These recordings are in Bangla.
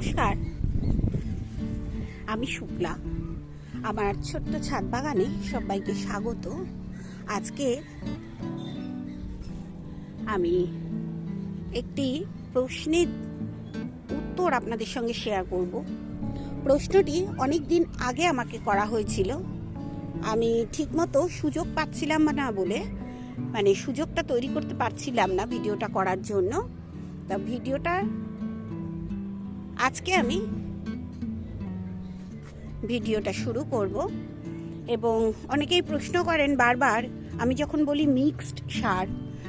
নমস্কার। আমি শুক্লা। আমার ছোট্ট ছাদ বাগানে সবাইকে স্বাগত। আজকে আমি একটি প্রশ্নের উত্তর আপনাদের সঙ্গে শেয়ার করব। প্রশ্নটি অনেক দিন আগে আমাকে করা হয়েছিল। আমি ঠিকমতো সুযোগ পাচ্ছিলাম না বলে মানে সুযোগটা তৈরি করতে পারছিলাম না ভিডিওটা করার জন্য। তা ভিডিওটা আজকে আমি ভিডিওটা শুরু করব এবং অনেকেই প্রশ্ন করেন বারবার, আমি যখন বলি মিক্সড সার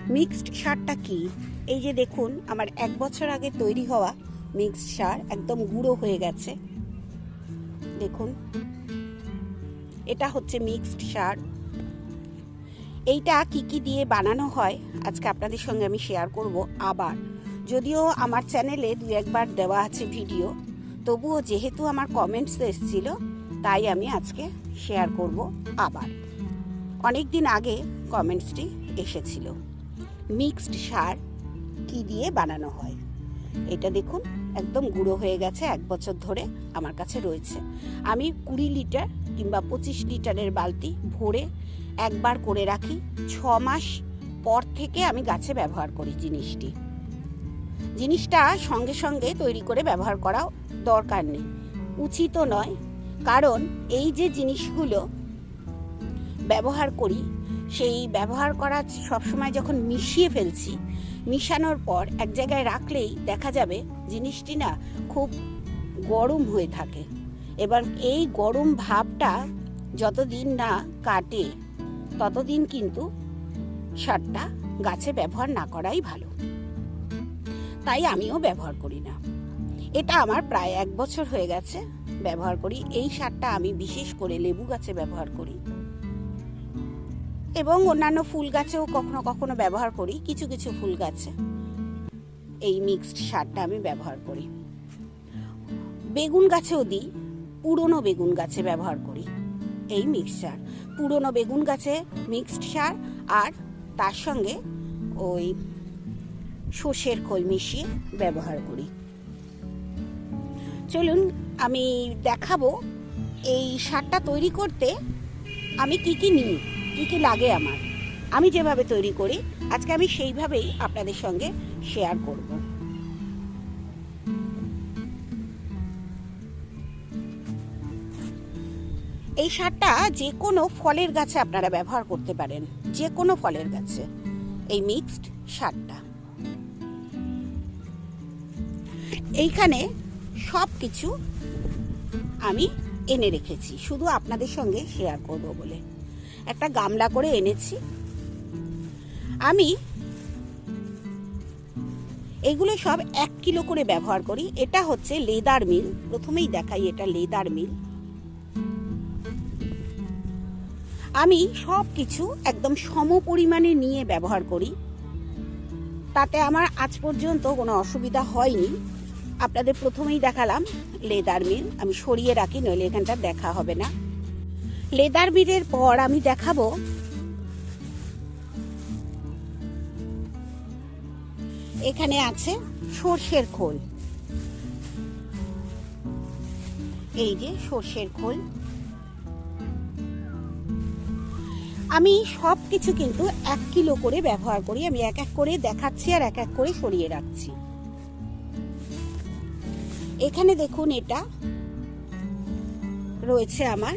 মিক্সড সারটা কি? এই যে দেখুন, আমার এক বছর আগে তৈরি হওয়া মিক্সড সার একদম গুঁড়ো হয়ে গেছে। দেখুন, এটা হচ্ছে মিক্সড সার। এইটা কি কি দিয়ে বানানো হয়, আজকে আপনাদের সঙ্গে আমি শেয়ার করব আবার। যদিও আমার চ্যানেলে দু একবার দেওয়া আছে ভিডিও তবুও যেহেতু আমার কমেন্টস এসেছিল, তাই আমি আজকে শেয়ার করব আবার। অনেক দিন আগে কমেন্টসটি এসেছিল। মিক্সড সার কি দিয়ে বানানো হয়? এটা দেখুন, একদম গুঁড়ো হয়ে গেছে, এক বছর ধরে আমার কাছে রয়েছে। আমি কুড়ি লিটার কিংবা পঁচিশ লিটারের বালতি ভরে একবার করে রাখি, ছ মাস পর থেকে আমি গাছে ব্যবহার করি জিনিসটি। জিনিসটা সঙ্গে সঙ্গে তৈরি করে ব্যবহার করা দরকার নেই। উচিত নয়, কারণ এই যে জিনিসগুলো ব্যবহার করি, সেই ব্যবহার করা সবসময় যখন মিশিয়ে ফেলছি, মিশানোর পর এক জায়গায় রাখলেই দেখা যাবে জিনিসটি না খুব গরম হয়ে থাকে। এবার এই গরম ভাবটা যতদিন না কাটে, ততদিন কিন্তু সারটা গাছে ব্যবহার না করাই ভালো। তাই আমিও ব্যবহার করি না। এটা আমার প্রায় এক বছর হয়ে গেছে। ব্যবহার করি। এই সারটা আমি বিশেষ করে লেবু গাছে ব্যবহার করি। এবং অন্যান্য ফুল গাছেও কখনো কখনো ব্যবহার করি, কিছু কিছু ফুল গাছে। এই মিক্সড সারটা আমি ব্যবহার করি। বেগুন গাছেও দিই। পুরনো বেগুন গাছে ব্যবহার করি। এই মিক্সচার পুরনো বেগুন গাছে মিক্সড সার আর তার সঙ্গে ওই সর্ষের খোল মিশিয়ে ব্যবহার করি। চলুন, আমি দেখাবো এই সারটা তৈরি করতে আমি কি কি নিই, কি কি লাগে আমার। আমি যেভাবে তৈরি করি, আজকে আমি সেইভাবেই আপনাদের সঙ্গে শেয়ার করব। এই সারটা যে কোনো ফলের গাছে আপনারা ব্যবহার করতে পারেন, যে কোনো ফলের গাছে। এই মিক্সড সারটা। এইখানে সব কিছু আমি এনে রেখেছি। শুধু আপনাদের সঙ্গে শেয়ার করব বলে। একটা গামলা করে এনেছি। আমি এগুলো সব এক কিলো করে ব্যবহার করি। এটা হচ্ছে লেদার মিল। প্রথমেই দেখাই এটা লেদার মিল। আমি সব কিছু একদম সম পরিমাণে নিয়ে ব্যবহার করি। তাতে আমার আজ পর্যন্ত কোনো অসুবিধা হয়নি। আপনাদের প্রথমেই দেখালাম লেদার মিল। আমি সরিয়ে রাখি, নইলে এখানটা দেখা হবে না। লেদার মিলের পর আমি দেখাবো এখানে আছে সর্ষের খোল। এই যে সর্ষের খোল। আমি সব কিছু কিন্তু এক কিলো করে ব্যবহার করি। আমি এক এক করে দেখাচ্ছি আর এক এক করে সরিয়ে রাখছি। এখানে দেখুন এটা। রয়েছে আমার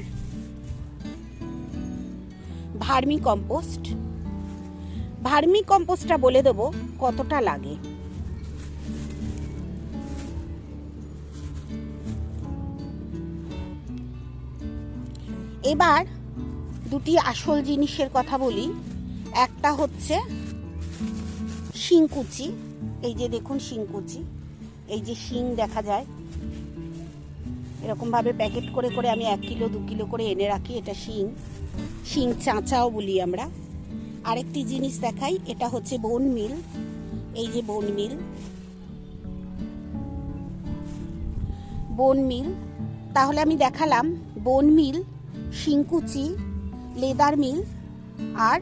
ভার্মি কম্পোস্ট। ভার্মি কম্পোস্টটা বলে দেব কতটা লাগে। এবার দুটি আসল জিনিসের কথা বলি। একটা হচ্ছে শিংকুচি। এই যে দেখুন শিংকুচি। এই যে শিং দেখা যায়। এরকমভাবে প্যাকেট করে করে আমি এক কিলো, দু কিলো করে এনে রাখি। এটা শিং। শিং চাঁচাও বলি আমরা। আরেকটি জিনিস দেখাই, এটা হচ্ছে বোন মিল এই যে বোন মিল বোন মিল তাহলে আমি দেখালাম বোন মিল শিংকুচি লেদার মিল আর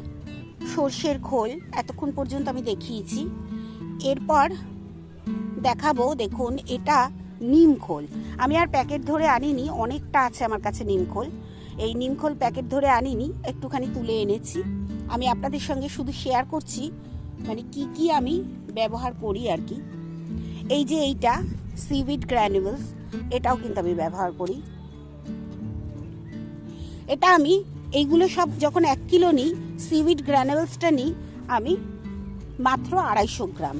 সর্ষের খোল। এতক্ষণ পর্যন্ত আমি দেখিয়েছি। এরপর দেখাবো, দেখুন, এটা নিম খোল আমি আর প্যাকেট ধরে আনিনি, অনেকটা আছে আমার কাছে নিম খোল এই নিম খোল প্যাকেট ধরে আনিনি, একটুখানি তুলে এনেছি। আমি আপনাদের সঙ্গে শুধু শেয়ার করছি মানে কি কি আমি ব্যবহার করি আর কি। এই যে এইটা সিভিড গ্র্যানুয়েলস এটাও কিন্তু আমি ব্যবহার করি। এটা আমি, এইগুলো সব যখন এক কিলো নিই সিভিড গ্র্যানুয়েলসটা নিই, আমি মাত্র আড়াইশো গ্রাম।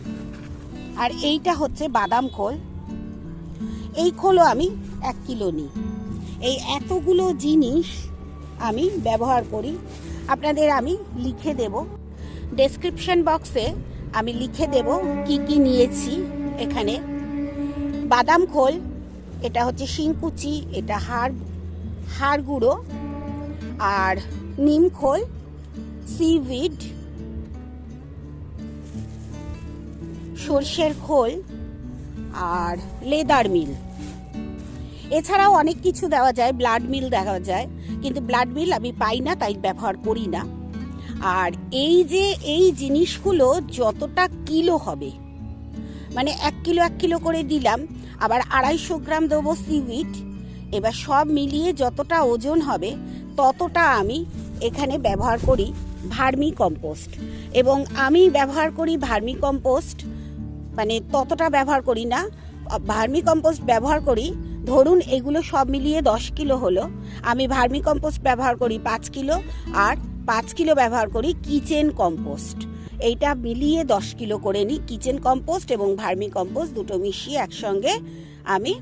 আর এইটা হচ্ছে বাদাম খোল। এই খোলও আমি এক কিলো নিই। এই এতগুলো জিনিস আমি ব্যবহার করি। আপনাদের আমি লিখে দেব। ডেসক্রিপশন বক্সে আমি লিখে দেব কি কি নিয়েছি এখানে। বাদাম খোল, এটা হচ্ছে শিংকুচি, এটা হাড় হাড় গুঁড়ো। আর নিম খোল সিভিড সর্ষের খোল আর লেদার মিল। এছাড়াও অনেক কিছু দেওয়া যায়, ব্লাড মিল দেওয়া যায়, কিন্তু ব্লাড মিল আমি পাই না, তাই ব্যবহার করি না। আর এই যে এই জিনিসগুলো যতটা কিলো হবে মানে এক কিলো এক কিলো করে দিলাম, আবার আড়াইশো গ্রাম দেবো সিউইট এবার সব মিলিয়ে যতটা ওজন হবে, ততটা আমি এখানে ব্যবহার করি ভার্মি কম্পোস্ট। এবং আমি ব্যবহার করি ভার্মি কম্পোস্ট মানে ততটা ব্যবহার করি না। ভার্মি কম্পোস্ট ব্যবহার করি। ধরুন এগুলো সব মিলিয়ে দশ কিলো হলো। আমি ভার্মি কম্পোস্ট ব্যবহার করি পাঁচ কিলো আর পাঁচ কিলো ব্যবহার করি কিচেন কম্পোস্ট। এইটা মিলিয়ে দশ কিলো করে নিই কিচেন কম্পোস্ট এবং ভার্মি কম্পোস্ট দুটো মিশিয়ে একসঙ্গে আমি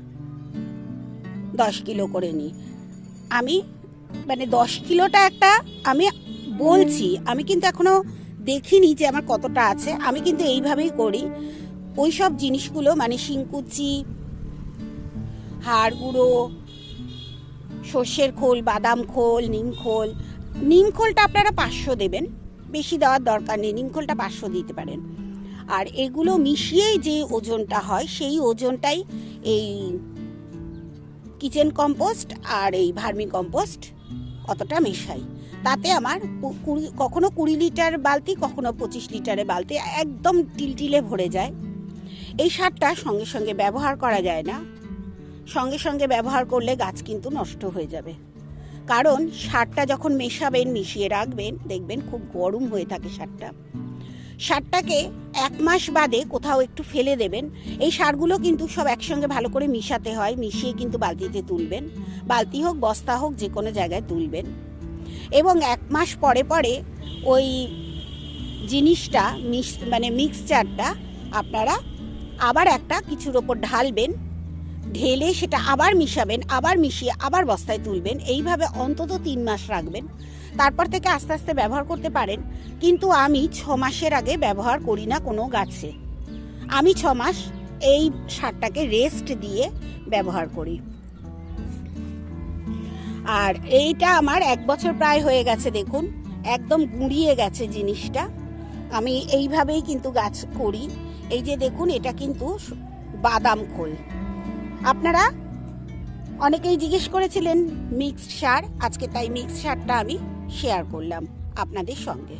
দশ কিলো করে নিই। আমি মানে দশ কিলোটা একটা আমি বলছি, আমি কিন্তু এখনও দেখিনি যে আমার কতটা আছে। আমি কিন্তু এইভাবেই করি। ওই সব জিনিসগুলো মানে শিংকুচি, হাড় গুঁড়ো, সর্ষের খোল, বাদাম খোল, নিম খোল। নিম খোলটা আপনারা পাঁচশো দেবেন। বেশি দেওয়ার দরকার নেই, নিম খোলটা পাঁচশো দিতে পারেন। আর এগুলো মিশিয়েই যে ওজনটা হয়, সেই ওজনটাই এই কিচেন কম্পোস্ট আর এই ভার্মি কম্পোস্ট অতটা মেশাই। তাতে আমার কুড়ি, কখনো কুড়ি লিটার বালতি, কখনো পঁচিশ লিটারের বালতি, একদম টিলটিলে ভরে যায়। এই সারটা সঙ্গে সঙ্গে ব্যবহার করা যায় না। সঙ্গে সঙ্গে ব্যবহার করলে গাছ কিন্তু নষ্ট হয়ে যাবে। কারণ সারটা যখন মেশাবেন, মিশিয়ে রাখবেন, দেখবেন খুব গরম হয়ে থাকে সারটা। সারটাকে এক মাস বাদে কোথাও একটু ফেলে দেবেন। এই সারগুলো কিন্তু সব একসঙ্গে ভালো করে মিশাতে হয়, মিশিয়ে কিন্তু বালতিতে তুলবেন। বালতি হোক, বস্তা হোক, যে কোনো জায়গায় তুলবেন। এবং এক মাস পরে পরে ওই জিনিসটা, মিক্স মানে মিক্সচারটা আপনারা আবার একটা কিছুর ওপর ঢালবেন, ঢেলে সেটা আবার মিশাবেন, আবার মিশিয়ে আবার বস্তায় তুলবেন, এইভাবে অন্তত তিন মাস রাখবেন। তারপর থেকে আস্তে আস্তে ব্যবহার করতে পারেন, কিন্তু আমি ছ মাসের আগে ব্যবহার করি না কোনো গাছে। আমি ছ মাস এই সারটাকে রেস্ট দিয়ে ব্যবহার করি। আর এইটা আমার এক বছর প্রায় হয়ে গেছে দেখুন, একদম গুঁড়িয়ে গেছে জিনিসটা। আমি এইভাবেই কিন্তু গাছ করি। এই যে দেখুন, এটা কিন্তু বাদাম খোল। আপনারা অনেকেই জিজ্ঞেস করেছিলেন মিক্সড সার, আজকে তাই মিক্সড সারটা আমি শেয়ার করলাম আপনাদের সঙ্গে।